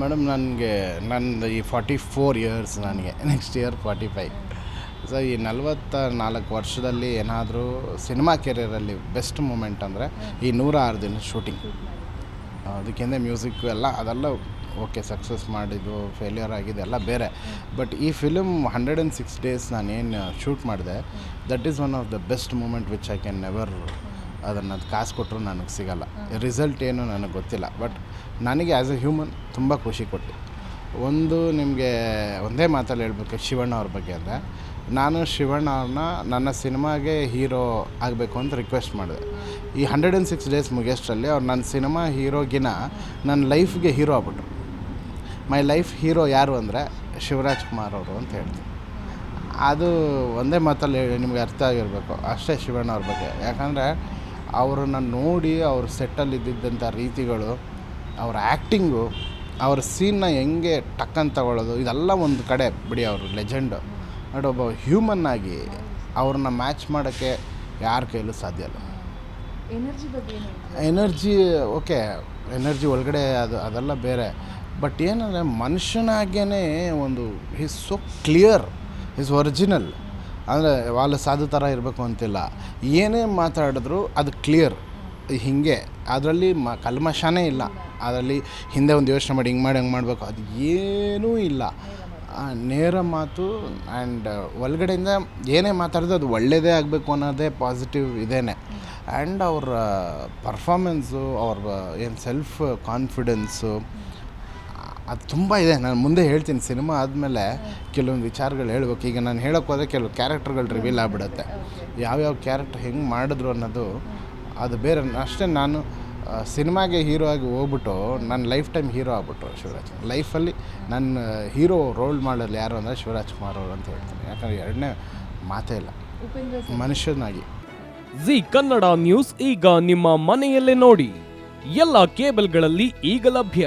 Madam, ನನಗೆ ನಂದು ಈ ಫಾರ್ಟಿ ಫೋರ್ ಇಯರ್ಸ್ ನನಗೆ next year forty five so ಈ ನಲವತ್ತ ನಾಲ್ಕು ವರ್ಷದಲ್ಲಿ ಏನಾದರೂ ಸಿನಿಮಾ ಕೆರಿಯರಲ್ಲಿ ಬೆಸ್ಟ್ ಮೂಮೆಂಟ್ ಅಂದರೆ ಈ ನೂರ ಆರು ದಿನ ಶೂಟಿಂಗ್ ಅದಕ್ಕಿಂತ ಮ್ಯೂಸಿಕ್ ಎಲ್ಲ, ಅದೆಲ್ಲ ಓಕೆ ಸಕ್ಸಸ್ ಮಾಡಿದ್ದು ಫೇಲ್ಯೂರ್ ಆಗಿದೆ, ಎಲ್ಲ ಬೇರೆ. ಬಟ್ ಈ film hundred and six days ನಾನೇನು ಶೂಟ್ ಮಾಡಿದೆ that is one of the best moment which I can never ಅದನ್ನು ಅದು ಕಾಸು ಕೊಟ್ಟರು ನನಗೆ ಸಿಗಲ್ಲ. ರಿಸಲ್ಟ್ ಏನು ನನಗೆ ಗೊತ್ತಿಲ್ಲ. ಬಟ್ ನನಗೆ ಆ್ಯಸ್ ಎ ಹ್ಯೂಮನ್ ತುಂಬ ಖುಷಿ ಕೊಟ್ಟು ಒಂದು ನಿಮಗೆ ಒಂದೇ ಮಾತಲ್ಲಿ ಹೇಳ್ಬೇಕು ಶಿವಣ್ಣ ಅವ್ರ ಬಗ್ಗೆ ಅಂದರೆ ನಾನು ಶಿವಣ್ಣ ಅವ್ರನ್ನ ನನ್ನ ಸಿನಿಮಾಗೆ ಹೀರೋ ಆಗಬೇಕು ಅಂತ ರಿಕ್ವೆಸ್ಟ್ ಮಾಡಿದೆ. ಈ ಹಂಡ್ರೆಡ್ ಆ್ಯಂಡ್ ಸಿಕ್ಸ್ ಡೇಸ್ ಮುಗಿಯಷ್ಟರಲ್ಲಿ ಅವ್ರು ನನ್ನ ಸಿನಿಮಾ ಹೀರೋಗಿನ ನನ್ನ ಲೈಫ್ಗೆ ಹೀರೋ ಆಗ್ಬಿಟ್ರು. ಮೈ ಲೈಫ್ ಹೀರೋ ಯಾರು ಅಂದರೆ ಶಿವರಾಜ್ ಕುಮಾರ್ ಅವರು ಅಂತ ಹೇಳ್ತೀನಿ. ಅದು ಒಂದೇ ಮಾತಲ್ಲಿ ನಿಮ್ಗೆ ಅರ್ಥ ಆಗಿರಬೇಕು. ಅಷ್ಟೇ ಶಿವಣ್ಣ ಅವ್ರ ಬಗ್ಗೆ. ಯಾಕಂದರೆ ಅವ್ರನ್ನ ನೋಡಿ ಅವ್ರ ಸೆಟ್ಟಲ್ಲಿ ಇದ್ದಿದ್ದಂಥ ರೀತಿಗಳು ಅವ್ರ ಆ್ಯಕ್ಟಿಂಗು ಅವ್ರ ಸೀನ್ನ ಹೆಂಗೆ ಟಕ್ಕನ್ ತಗೊಳ್ಳೋದು ಇದೆಲ್ಲ ಒಂದು ಕಡೆ ಬಿಡಿ ಅವರು ಲೆಜೆಂಡು ಬಟ್ ಒಬ್ಬ ಹ್ಯೂಮನ್ ಆಗಿ ಅವ್ರನ್ನ ಮ್ಯಾಚ್ ಮಾಡೋಕ್ಕೆ ಯಾರ ಕೈಲೂ ಸಾಧ್ಯ ಇಲ್ಲ. ಎನರ್ಜಿ ಬಗ್ಗೆ ಎನರ್ಜಿ ಓಕೆ ಎನರ್ಜಿ ಒಳಗಡೆ ಅದು ಅದೆಲ್ಲ ಬೇರೆ. ಬಟ್ ಏನಂದರೆ ಮನುಷ್ಯನಾಗೇ ಒಂದು is so clear is original ಅಂದರೆ ವಾಲ ಸಾಧು ಥರ ಇರಬೇಕು ಅಂತಿಲ್ಲ. ಏನೇ ಮಾತಾಡಿದ್ರು ಅದು ಕ್ಲಿಯರ್ ಹೀಗೆ. ಅದರಲ್ಲಿ ಮ ಕಲ್ಮಶನೇ ಇಲ್ಲ. ಅದರಲ್ಲಿ ಹಿಂದೆ ಒಂದು ಯೋಚನೆ ಮಾಡಿ, ಹಿಂಗೆ ಮಾಡಿ, ಹಂಗೆ ಮಾಡಬೇಕು. ಅದು ಏನೂ ಇಲ್ಲ. ನೇರ ಮಾತು ಆ್ಯಂಡ್ ಒಳಗಡೆಯಿಂದ ಏನೇ ಮಾತಾಡಿದ್ರು ಅದು ಒಳ್ಳೆಯದೇ ಆಗಬೇಕು ಅನ್ನೋದೇ ಪಾಸಿಟಿವ್ ಇದೇನೆ. ಆ್ಯಂಡ್ ಅವ್ರ ಪರ್ಫಾಮೆನ್ಸು ಅವ್ರ ಏನು ಸೆಲ್ಫ್ ಕಾನ್ಫಿಡೆನ್ಸು ಅದು ತುಂಬ ಇದೆ. ನಾನು ಮುಂದೆ ಹೇಳ್ತೀನಿ ಸಿನಿಮಾ ಆದಮೇಲೆ ಕೆಲವೊಂದು ವಿಚಾರಗಳು ಹೇಳ್ಬೇಕು. ಈಗ ನಾನು ಹೇಳೋಕೆ ಹೋದರೆ ಕೆಲವು ಕ್ಯಾರೆಕ್ಟರ್ಗಳು ರಿವೀಲ್ ಆಗಿಬಿಡುತ್ತೆ. ಯಾವ್ಯಾವ ಕ್ಯಾರೆಕ್ಟರ್ ಹೆಂಗೆ ಮಾಡಿದ್ರು ಅನ್ನೋದು ಅದು ಬೇರೆ. ಅಷ್ಟೇ ನಾನು ಸಿನಿಮಾಗೆ ಹೀರೋ ಆಗಿ ಹೋಗ್ಬಿಟ್ಟು ನನ್ನ ಲೈಫ್ ಟೈಮ್ ಹೀರೋ ಆಗ್ಬಿಟ್ರು ಶಿವರಾಜ್. ಲೈಫಲ್ಲಿ ನನ್ನ ಹೀರೋ ರೋಲ್ ಮಾಡಲು ಯಾರು ಅಂದರೆ ಶಿವರಾಜ್ ಕುಮಾರ್ ಅವರು ಅಂತ ಹೇಳ್ತೀನಿ. ಯಾಕಂದರೆ ಎರಡನೇ ಮಾತೇ ಇಲ್ಲ. ಉಪೇಂದ್ರ ಮನುಷ್ಯನಾಗಿ. ಜಿ ಕನ್ನಡ ನ್ಯೂಸ್ ಈಗ ನಿಮ್ಮ ಮನೆಯಲ್ಲೇ ನೋಡಿ. ಎಲ್ಲ ಕೇಬಲ್ಗಳಲ್ಲಿ ಈಗ ಲಭ್ಯ.